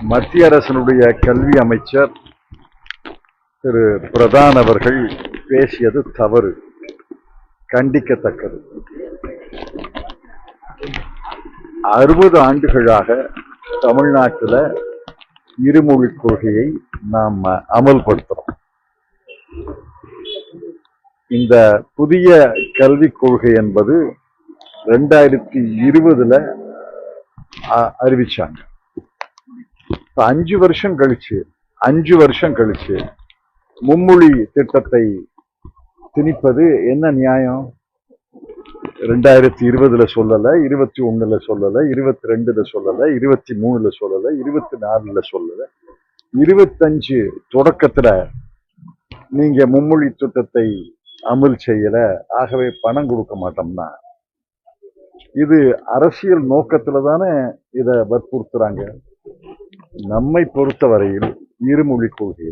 மத்திய அரசினுடைய கல்வி அமைச்சர் திரு பிரதான் அவர்கள் பேசியது தவறு கண்டிக்கத்தக்கது. அறுபது ஆண்டுகளாக தமிழ்நாட்டில் இருமொழி கொள்கையை நாம் அமல்படுத்துறோம். இந்த புதிய கல்விக் கொள்கை என்பது ரெண்டாயிரத்தி இருபதுல அ- அறிவிச்சாங்க. இப்போ அஞ்சு வருஷம் கழிச்சு அஞ்சு வருஷம் கழிச்சு மும்மொழி திட்டத்தை திணிப்பது என்ன நியாயம்? ரெண்டாயிரத்தி இருபதுல சொல்லலை இருபத்தி ஒண்ணுல சொல்லலை இருபத்தி ரெண்டுல சொல்லலை இருபத்தி மூணுல சொல்லலை இருபத்தி நாலுல சொல்லலை. இருபத்தஞ்சு தொடக்கத்துல நீங்க மும்மொழி திட்டத்தை அமல் செய்யல ஆகவே பணம் கொடுக்க மாட்டோம்னா. இது அரசியல் நோக்கத்துல தானே இதை வற்புறுத்துறாங்க. நம்மை பொறுத்தவரையில் இருமொழி கொள்கை